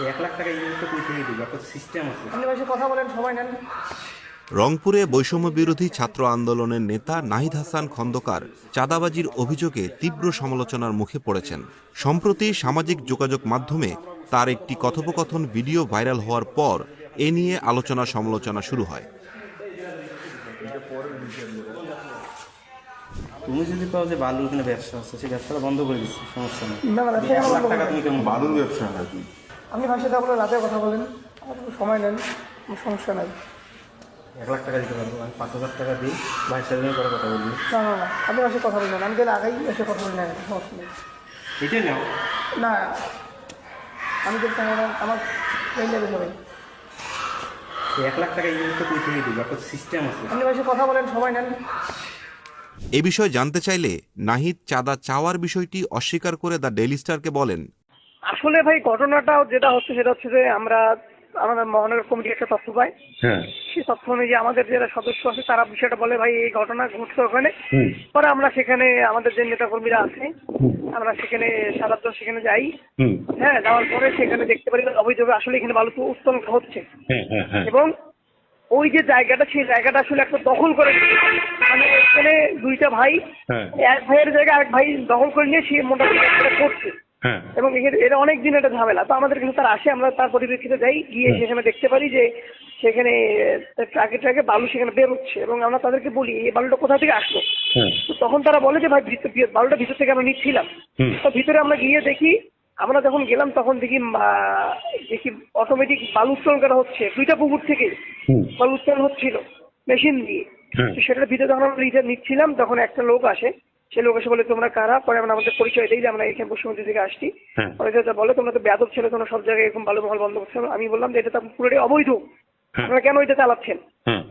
এই এক লাখ টাকা এই মুহূর্তে কই থেকে দেবো একটা সিস্টেম আছে। আপনি ভাই কথা বলেন সময় নেন। রংপুরে বৈষম্য বিরোধী ছাত্র আন্দোলনের নেতা নাহিদ হাসান খন্দকার চাঁদাবাজির অভিযোগে তীব্র সমালোচনার মুখে পড়েছেন। সম্প্রতি সামাজিক যোগাযোগ মাধ্যমে তার একটি কথোপকথন ভিডিও ভাইরাল হওয়ার পর এ নিয়ে আলোচনা সমালোচনা শুরু হয়। তুমি যদি পাও যে বালুর এখানে ব্যবসা আছে সেই ব্যবসাটা বন্ধ করে দিচ্ছি সমস্যা নেই। কেন বালুর ব্যবসা নাকি আপনি ভাইয়ের সাথে আপনার রাতে কথা বলেন। আমার কোনো সময় নেন কোনো সমস্যা নাই। এক লাখ টাকা দিতে পারব আমি পাঁচ হাজার টাকা দিই ভাইয়ের সাথে আমি পরে কথা বলবি। না না না আপনি সাথে কথা বলবেন আমি গেলে আগেই এসে কথা বলে নেন সমস্যা নেই। এটাই নাও না আমি দেখতে আমার আমার এই এই এক লাখ টাকা এই মুহূর্তে কই থেকে দেবো একটা সিস্টেম আছে। আপনি সাথে কথা বলেন সময় নেন। এ বিষয়ে জানতে চাইলে নাহিদ চাঁদা চাওয়ার বিষয়টি অস্বীকার করে দ্য ডেইলি স্টারকে বলেন। আসলে ভাই ঘটনাটা যেটা হচ্ছে সেটা হচ্ছে যে আমরা আমাদের মহানগর কমিটি একটা তথ্য পাই। হ্যাঁ। সেই তথ্য অনুযায়ী আমাদের যারা সদস্য আছে তারা বিষয়টা বলে ভাই এই ঘটনা ঘটছে ওখানে। পরে আমরা সেখানে আমাদের যে নেতাকর্মীরা আছে আমরা সেখানে সারাজন সেখানে যাই। হ্যাঁ যাওয়ার পরে সেখানে দেখতে পারি অভিযোগে আসলে এখানে বালু তো উত্তোলন হচ্ছে। হ্যাঁ হ্যাঁ এবং ওই যে জায়গাটা সেই জায়গাটা আসলে একটা দখল করে মানে এখানে দুইটা ভাই এক ভাইয়ের জায়গায় আরেক ভাই দখল করে নিয়ে সে মোটামুটি করছে। এবং এখানে- এটা অনেক দিন একটা ঝামেলা। তো আমাদের কাছে তার আসে আমরা তার পরিপ্রেক্ষিতে যাই গিয়ে সেখানে দেখতে পারি যে সেখানে ট্রাকে ট্রাকে বালু সেখানে বেরোচ্ছে এবং আমরা তাদেরকে বলি এই বালুটা কোথা থেকে আসলো? হ্যাঁ। তো তখন তারা বলে যে ভাই বালুটা ভিতর থেকে আমরা নিচ্ছিলাম। তো ভিতরে আমরা গিয়ে দেখি আমরা যখন গেলাম তখন দেখি দেখি অটোমেটিক বালু উত্তোলন করা হচ্ছে। দুইটা পুকুর থেকে বালু উত্তোলন হচ্ছিল মেশিন দিয়ে। হ্যাঁ। সেটার ভিতরে যখন আমরা লিটার নিচ্ছিলাম তখন একটা লোক আসে সে লোক এসে বলে তোমরা কারা? পরে আমরা আমাদের পরিচয় দিই যে আমরা এখানে পশ্চিমবঙ্গ থেকে আসছি। হ্যাঁ। পরে যেটা বলে তোমরা তো বেদব ছেলে তোমরা সব জায়গায় এরকম বালু মহল বন্ধ করছ। আমি বললাম যে এটা তো পুরোটাই অবৈধ। হ্যাঁ। আপনারা কেন এটা চালাচ্ছেন হ্যাঁ।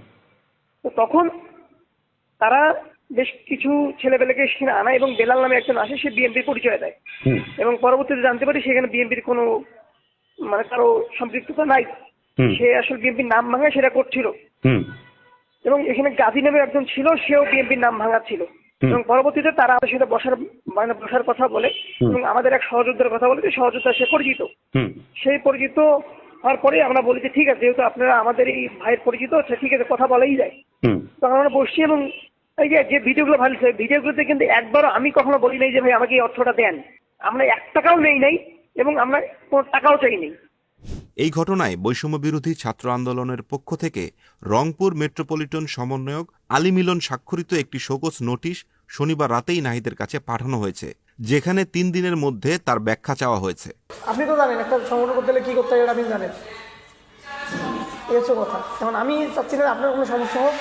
তো তখন তারা বেশ কিছু ছেলেপেলেকে সেখানে আনা এবং বেলাল নামে একজন আসে সে বিএনপির পরিচয় দেয়। এবং পরবর্তীতে জানতে পারি সেখানে বিএনপির কোনো মানে কারও সম্পৃক্ততা নাই। সে আসলে বিএনপির নাম ভাঙা সেটা করছিল। হুম। এবং এখানে গাজী নামে একজন ছিল সেও বিএনপির নাম ভাঙাচ্ছিল। হুম। এবং পরবর্তীতে তারা আমাদের সাথে বসার মানে বসার কথা বলে এবং আমাদের এক সহযোদ্ধার কথা বলে যে সহযোদ্ধা সে পরিচিত। সেই পরিচিত হওয়ার পরে আমরা বলি যে ঠিক আছে যেহেতু আপনারা আমাদের এই ভাইয়ের পরিচিত আচ্ছা ঠিক আছে কথা বলাই যায়। তখন আমরা বসছি এবং এই যে যে ভিডিওগুলো ভালো ছিল ভিডিওগুলোতে কিন্তু একবারও আমি কখনো বলি নাই যে ভাই আমাকে এই অর্থটা দেন। আমরা এক টাকাও নেই নাই এবং আমরা কোনো টাকাও চাই নেই। এই ঘটনায় বৈষম্য বিরোধী ছাত্র আন্দোলনের পক্ষ থেকে রংপুর মেট্রোপলিটন সমন্বয়ক আলী মিলন স্বাক্ষরিত একটি শোকজ নোটিশ শনিবার রাতেই নাহিদের কাছে পাঠানো হয়েছে যেখানে তিন দিনের মধ্যে তার ব্যাখ্যা চাওয়া হয়েছে। আপনি তো জানেন একটা সংগঠন করতে হলে কী করতে হয় আপনি জানেন। কথা। আমি চাচ্ছি না আপনার কোনো সমস্যা হোক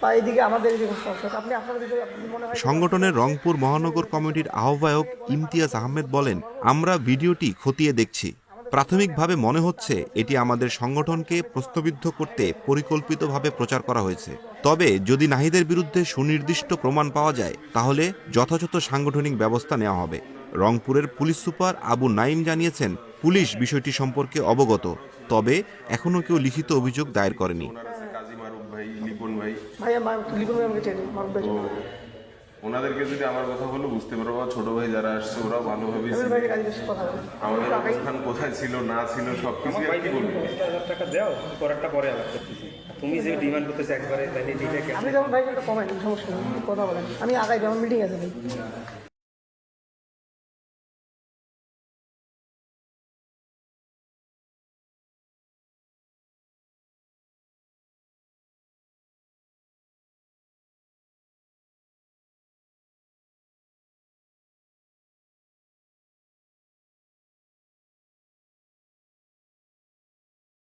বা এইদিকে আমাদের এদিকে সমস্যা আপনি আপনার যদি মনে হয় সংগঠনের রংপুর মহানগর কমিটির আহ্বায়ক ইমতিয়াজ আহমেদ বলেন আমরা ভিডিওটি খতিয়ে দেখছি। প্রাথমিকভাবে মনে হচ্ছে এটি আমাদের সংগঠনকে প্রশ্নবিদ্ধ করতে পরিকল্পিতভাবে প্রচার করা হয়েছে। তবে যদি নাহিদের বিরুদ্ধে সুনির্দিষ্ট প্রমাণ পাওয়া যায় তাহলে যথাযথ সাংগঠনিক ব্যবস্থা নেওয়া হবে। রংপুরের পুলিশ সুপার আবু নাইম জানিয়েছেন পুলিশ বিষয়টি সম্পর্কে অবগত তবে এখনও কেউ লিখিত অভিযোগ দায়ের করেনি। ওনাদেরকে যদি আমার কথা বলো বুঝতে পারব। বা ছোট ভাই যারা আসছে ওরা ভালোভাবে আমাদের অবস্থান কোথায় ছিল না ছিল সবকিছু আর কি বলব। টাকা দাও পরেরটা পরে আবার করতেছি। তুমি যে ডিমান্ড করতেছ একবারে তাহলে ঠিক আছে আমি যেমন ভাই একটা কমেন্ট সমস্যা কথা বলেন। আমি আগাই আমার মিটিং আছে ভাই।